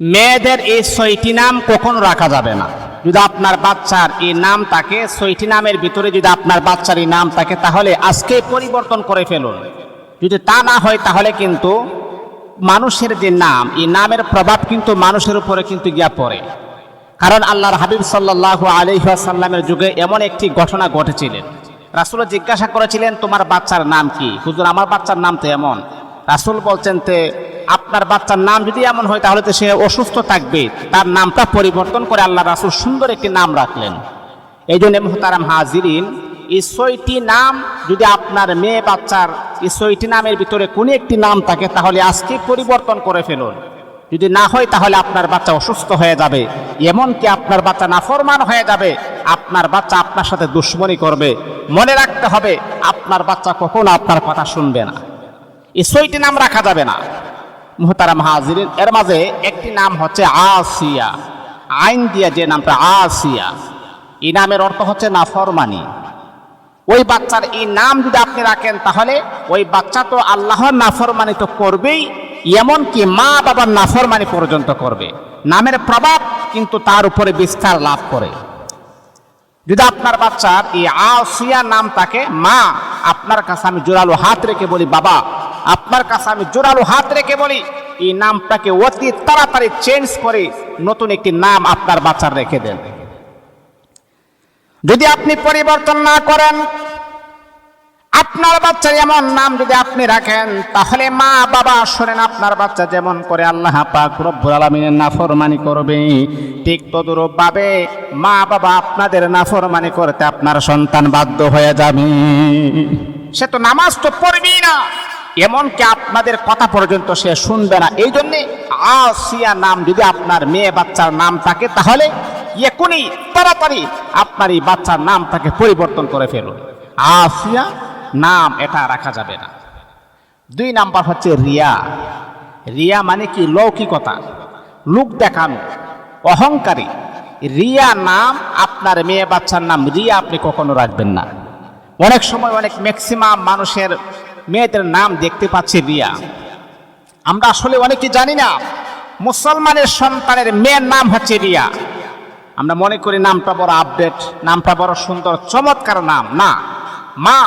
মেয়েদের এই ছয়টি নাম কখনো রাখা যাবে না। যদি আপনার বাচ্চার এই নাম থাকে, ছয়টি নামের ভিতরে যদি আপনার বাচ্চার এই নাম থাকে, তাহলে আজকে পরিবর্তন করে ফেলুন। যদি তা না হয়, তাহলে কিন্তু মানুষের যে নাম, এই নামের প্রভাব কিন্তু মানুষের উপরে কিন্তু গিয়া পড়ে। কারণ আল্লাহর হাবিব সাল্লাহ আলহাসাল্লামের যুগে এমন একটি ঘটনা ঘটেছিলেন। রাসুল জিজ্ঞাসা করেছিলেন, তোমার বাচ্চার নাম কি? হুজুর, আমার বাচ্চার নাম তো এমন। রাসুল বলছেন, তে আপনার বাচ্চার নাম যদি এমন হয়, তাহলে তো সে অসুস্থ থাকবে। তার নামটা পরিবর্তন করে আল্লাহ রাসুল সুন্দর একটি নাম রাখলেন। এই জন্য মোহতারাম হাজিরিন, এই ছয়টি নাম যদি আপনার মেয়ে বাচ্চার এই ছয়টি নামের ভিতরে কোনো একটি নাম থাকে, তাহলে আজকে পরিবর্তন করে ফেলুন। যদি না হয়, তাহলে আপনার বাচ্চা অসুস্থ হয়ে যাবে। এমনকি আপনার বাচ্চা নাফরমান হয়ে যাবে। আপনার বাচ্চা আপনার সাথে দুশ্মনী করবে। মনে রাখতে হবে, আপনার বাচ্চা কখনো আপনার কথা শুনবে না। এই ছয়টি নাম রাখা যাবে না। মোহতারাম হাজিরিন, এর মাঝে একটি নাম হচ্ছে আসিয়া। আইন দিয়া যে নামটা আসিয়া, এই নামের অর্থ হচ্ছে নাফরমানি। ওই বাচ্চার এই নাম যদি আপনি রাখেন তাহলে ওই বাচ্চা তো আল্লাহর নাফরমানি তো করবেই, এমনকি মা বাবার নাফরমানি পর্যন্ত করবে। নামের প্রভাব কিন্তু তার উপরে বিস্তার লাভ করে। যদি আপনার বাচ্চার এই আসিয়া নাম তাকে মা, আপনার কাছে আমি জোরালো হাত রেখে বলি, বাবা আপনার কাছে আমি জোরালো হাত রেখে বলি, এই নামটাকে অতি তাড়াতাড়ি চেঞ্জ করে নতুন একটি নাম আপনার বাচ্চার রেখে দেন। যদি আপনি পরিবর্তন না করেন, আপনার বাচ্চার এমন নাম যদি আপনি রাখেন, তাহলে মা বাবা শোনেন আপনার বাচ্চা যেমন করে আল্লাহ পাক রব্বুল আলামিনের নাফরমানি করবে। ঠিক তদুরূপ ভাবে মা বাবা আপনাদের নাফরমানি করতে আপনার সন্তান বাধ্য হয়ে যাবে। সে তো নামাজ তো পড়বেই না। এমনকি আপনাদের কথা পর্যন্ত সে শুনবে না? এই জন্যে আসিয়া নাম যদি আপনার মেয়ে বাচ্চার নাম থাকে, তাহলে এখনই তাড়াতাড়ি আপনার এই বাচ্চার নাম নামটাকে পরিবর্তন করে ফেলুন। আসিয়া নাম এটা রাখা যাবে না। দুই নাম্বার হচ্ছে রিয়া। রিয়া মানে কি? লৌকিকতা। লোক দেখানো। অহংকারী। রিয়া নাম, আপনার মেয়ে বাচ্চার নাম রিয়া আপনি কখনো রাখবেন না। অনেক সময় অনেক ম্যাক্সিমাম মানুষের মেয়েদের নাম দেখতে পাচ্ছি রিয়া। আমরা আসলে অনেকে জানি না, মুসলমানের সন্তানের মেয়ের নাম হচ্ছে রিয়া। আমরা মনে করি নামটা বড় আপডেট নামটা বড় সুন্দর, চমৎকার নাম। না, মা,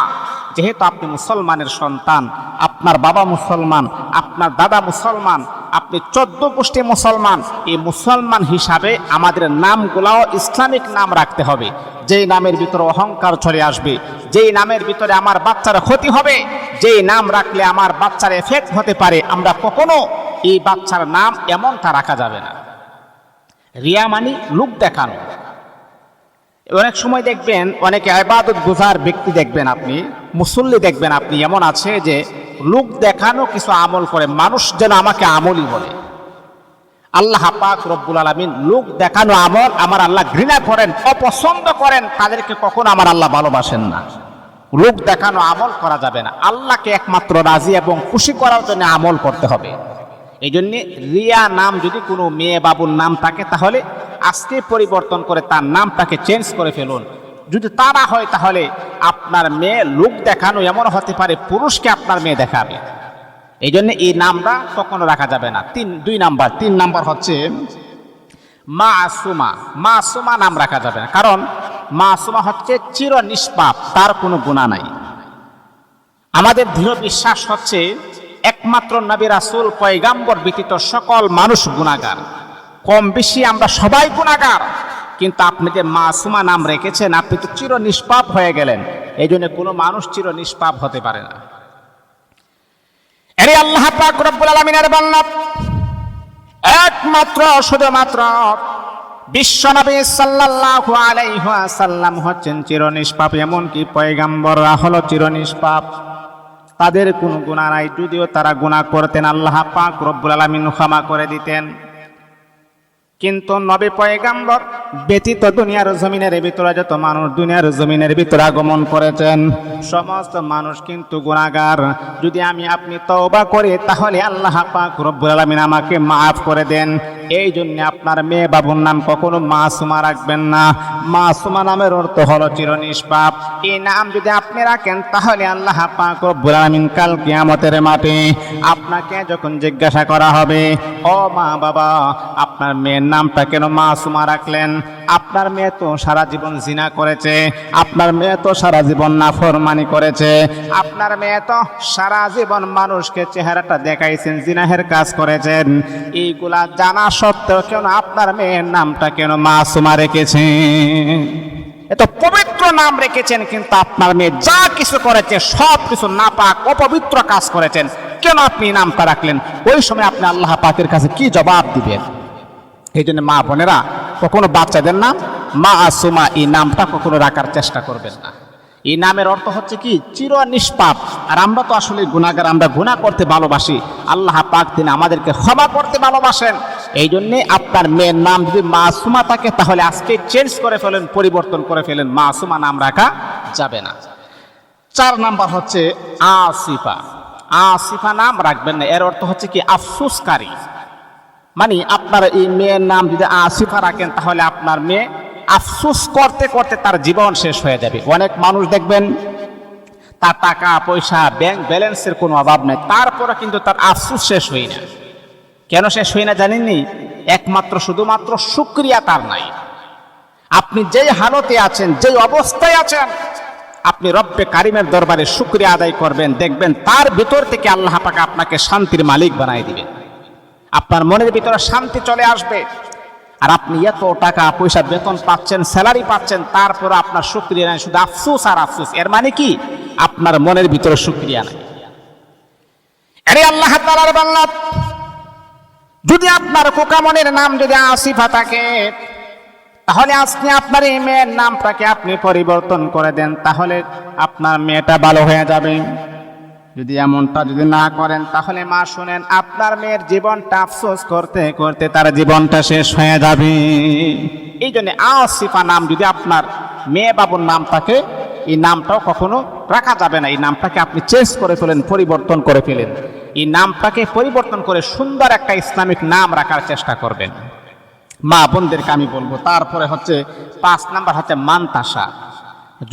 যেহেতু আপনি মুসলমানের সন্তান, আপনার বাবা মুসলমান, আপনার দাদা মুসলমান, আপনি চোদ্দ গোষ্ঠী মুসলমান, এই মুসলমান হিসাবে আমাদের নামগুলাও ইসলামিক নাম রাখতে হবে। যেই নামের ভিতরে অহংকার চলে আসবে, যেই নামের ভিতরে আমার বাচ্চার ক্ষতি হবে যেই নাম রাখলে আমার বাচ্চার এফেক্ট হতে পারে, আমরা কখনো এই বাচ্চার নাম এমনটা রাখা যাবে না। রিয়া মানি লুক দেখানো। অনেক সময় দেখবেন, অনেকে আবাদত বোঝার ব্যক্তি দেখবেন আপনি, মুসল্লি দেখবেন আপনি, এমন আছে যে লোক দেখানো কিছু আমল করে, মানুষ যেন আমাকে আমলই বলে। আল্লাহ পাক রব্বুল আলমিন লোক দেখানো আমল আমার আল্লাহ ঘৃণা করেন, অপছন্দ করেন, তাদেরকে কখনো আমার আল্লাহ ভালোবাসেন না। লোক দেখানো আমল করা যাবে না। আল্লাহকে একমাত্র রাজি এবং খুশি করার জন্য আমল করতে হবে। এই জন্যে রিয়া নাম যদি কোনো মেয়ে বাবুর নাম থাকে, তাহলে আজকে পরিবর্তন করে তার নামটাকে চেঞ্জ করে ফেলুন। যদি তারা হয়, তাহলে আপনার মেয়ে লোক দেখানো এমন হতে পারে, পুরুষকে আপনার মেয়ে দেখাবে। এই জন্য এই নামটা কখনো রাখা যাবে না। তিন, দুই নাম্বার। তিন নাম্বার হচ্ছে মা আসুমা মা আসুমা নাম রাখা যাবে না। কারণ মা আসুমা হচ্ছে চির নিষ্পাপ, তার কোনো গুণা নাই। আমাদের দৃঢ় বিশ্বাস হচ্ছে একমাত্র নবী রাসুল, পয়গাম্বর ব্যতীত সকল মানুষ গুণাগার কম বেশি আমরা সবাই গুণাগার কিন্তু আপনি যে মাসুমা নাম রেখেছেন, আপনি তো চির নিষ্পাপ হয়ে গেলেন। এই জন্য কোনো মানুষ চির নিষ্পাপ হতে পারে না। এরে আল্লাহ পাক রব্বুল আলামিনের একমাত্র, শুধুমাত্র বিশ্বনবী সাল্লাল্লাহু আলাইহি ওয়াসাল্লাম হচ্ছেন চিরনিষ্পাপ, এমনকি পয়গাম্বররা হলো চিরনিষ্পাপ। তাদের কোনো গুণা নাই, যদিও তারা গুণা করতেন, আল্লাহ পাক রব্বুল আলামিন ক্ষমা করে দিতেন। কিন্তু নবী পয়গাম্বর ব্যতীত দুনিয়ার জমিনের ভিতরে যত মানুষ দুনিয়ার জমিনের ভিতরে আগমন করেছেন, সমস্ত মানুষ কিন্তু গুণাগার যদি আমি আপনি তওবা করি, তাহলে আল্লাহ পাক রব্বুল আলামিন আমাকে মাফ করে দেন। এই জন্য আপনার মেয়ে বাবুর নাম কখনো মাসুমা রাখবেন না। মাসুমা নামের অর্থ হলো চির নিষ্পাপ এই নাম যদি আপনি রাখেন, তাহলে আল্লাহ পাক রব্বুল আলামিন কাল কিয়ামতের মাঠে আপনাকে যখন জিজ্ঞাসা করা হবে, ও মা বাবা, আপনার মেয়ের নামটা কেন মাসুমা রাখলেন? আপনার মেয়ে তো সারা জীবন জিনা করেছে, আপনার মেয়ে তো সারা জীবন নাফরমানি করেছে, আপনার মেয়ে তো সারা জীবন মানুষকে চেহারাটা দেখাইছেন, জিনাহের কাজ করেছেন। এইগুলা জানা সত্ত্বেও কেন আপনার মেয়ের নামটা কেন মাসুমা রেখেছেন? এত পবিত্র নাম রেখেছেন, কিন্তু আপনার মেয়ে যা কিছু করেছে, সব কিছু নাপাক, অপবিত্র কাজ করেছেন। কেন আপনি নামটা রাখলেন? ওই সময় আপনি আল্লাহ পাকের কাছে কি জবাব দিবেন? এই জন্য মা বোনেরা, কখনো বাচ্চাদের নাম মা আসুমা এই নামটা কখনো রাখার চেষ্টা করবেন না। এই নামের অর্থ হচ্ছে কি? চির নিষ্পাপ। আর আমরা তো আসলে গুণাগার আমরা গুণা করতে ভালোবাসি। আল্লাহ পাক তিনি আমাদেরকে ক্ষমা করতে ভালোবাসেন। এই জন্যে আপনার মেয়ের নাম যদি মা মাসুমা থাকে, তাহলে আজকে চেঞ্জ করে ফেলেন, পরিবর্তন করে ফেলেন। মা মাসুমা নাম রাখা যাবে না। চার নাম্বার হচ্ছে আসিফা আসিফা নাম রাখবেন না। এর অর্থ হচ্ছে কি? আফসুসকারী। মানে আপনার এই মেয়ের নাম যদি আসিফা রাখেন, তাহলে আপনার মেয়ে আফসুস করতে করতে তার জীবন শেষ হয়ে যাবে। অনেক মানুষ দেখবেন, তার টাকা, পয়সা ব্যাংক ব্যালেন্সের কোনো অভাব নেই। তারপরে কিন্তু তার আফসুস শেষ হই না কেন শেষ হই না জানেননি? একমাত্র, শুধুমাত্র সুক্রিয়া তার নাই। আপনি যেই হালতে আছেন, যেই অবস্থায় আছেন, আপনি রব্বে কারিমের দরবারে শুক্রিয়া আদায় করবেন, দেখবেন তার ভিতর থেকে আল্লাহ পাকে আপনাকে শান্তির মালিক বানাই দিবেন। আপনার মনের ভিতরে শান্তি চলে আসবে। আর আপনি এত টাকা, পয়সা, বেতন পাচ্ছেন স্যালারি পাচ্ছেন, তারপর আপনার শুক্রিয়া নাই, শুধু আফসোস আর আফসোস। এর মানে কি? আপনার মনের ভিতরে শুক্রিয়া নাই। আরে আল্লাহ তাআলার বান্দা, যদি আপনার কোকামনের নাম যদি আসিফা থাকে, তাহলে আজকে আপনার এই মেয়ের নামটাকে আপনি পরিবর্তন করে দেন, তাহলে আপনার মেয়েটা ভালো হয়ে যাবে। যদি এমনটা যদি না করেন, তাহলে মা শুনেন, আপনার মেয়ের জীবনটা আফসোস করতে করতে তার জীবনটা শেষ হয়ে যাবে। এই জন্য আসিফা নাম যদি আপনার মেয়ে বাবুর নাম থাকে, এই নামটাও কখনো রাখা যাবে না। এই নামটাকে আপনি চেঞ্জ করে ফেলেন, পরিবর্তন করে ফেলেন। এই নামটাকে পরিবর্তন করে সুন্দর একটা ইসলামিক নাম রাখার চেষ্টা করবেন। মা বোনদেরকে আমি বলব, তারপরে হচ্ছে পাঁচ নাম্বার হচ্ছে মানতাসা।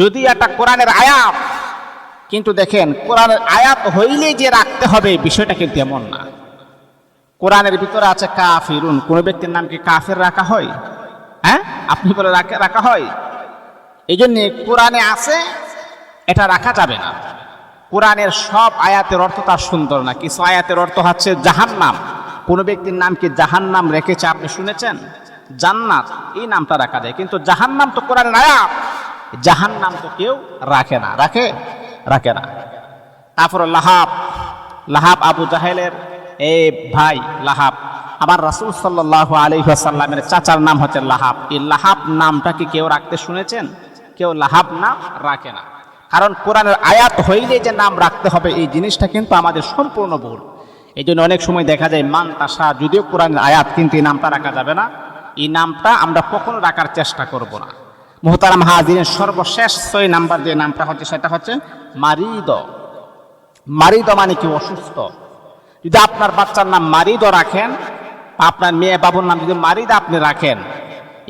যদি একটা কোরআনের আয়াত কিন্তু দেখেন, কোরআনের আয়াত হইলেই যে রাখতে হবে, বিষয়টা কিন্তু এমন না। কোরআনের ভিতরে আছে কাফিরুন। কোন ব্যক্তির নাম কি কাফের রাখা হয়? হ্যাঁ? আপনি বলে রাখা হয়? এই জন্যে কোরআনে আছে, এটা রাখা যাবে না। কোরআনের সব আয়াতের অর্থ তার সুন্দর না। কিছু আয়াতের অর্থ হচ্ছে জাহান্নাম। কোনো ব্যক্তির নাম কি জাহান্নাম রেখেছে আপনি শুনেছেন? জান্নাত, এই নামটা রাখা যায়। কিন্তু জাহান্নাম তো কোরআনের আয়াত। জাহান নাম তো কেউ রাখে না। রাখে? রাখে না। তারপর লাহাব লাহাব আবু জাহেলের, এ ভাই লাহাব আমার রাসুল সাল্লাহ আলহিহাসাল্লামের চাচার নাম হচ্ছে লাহাব। এই লাহাব নামটা কি কেউ রাখতে শুনেছেন? কেউ লাহাব নাম রাখে না। কারণ কোরআনের আয়াত হইলে যে নাম রাখতে হবে, এই জিনিসটা কিন্তু আমাদের সম্পূর্ণ ভুল। এই জন্য অনেক সময় দেখা যায়, মান তাসা, যদিও কোরআনের আয়াত কিন্তু এই নামটা রাখা যাবে না, এই নামটা আমরা কখনো রাখার চেষ্টা করব না। মোহতারাম হাজিনের সর্বশেষ ছয় নাম্বার যে নামটা হচ্ছে, সেটা হচ্ছে মারিদ। মারিদ মানে কি? অসুস্থ। যদি আপনার বাচ্চার নাম মারিদ রাখেন, আপনার মেয়ে বাবুর নাম যদি মারিদ আপনি রাখেন,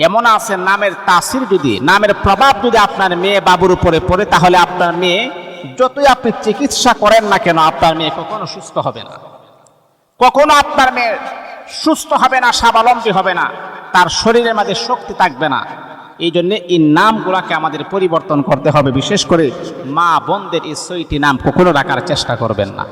এমন আছে নামের তাসির যদি, নামের প্রভাব যদি আপনার মেয়ে বাবুর উপরে পড়ে, তাহলে আপনার মেয়ে যতই আপনি চিকিৎসা করেন না কেন, আপনার মেয়ে কখনো সুস্থ হবে না। কখনো আপনার মেয়ে সুস্থ হবে না, স্বাবলম্বী হবে না, তার শরীরের মাঝে শক্তি থাকবে না। এই জন্যে এই নামগুলাকে আমাদের পরিবর্তন করতে হবে। বিশেষ করে মা বোনদের এই ছয়টি নাম কখনো রাখার চেষ্টা করবেন না।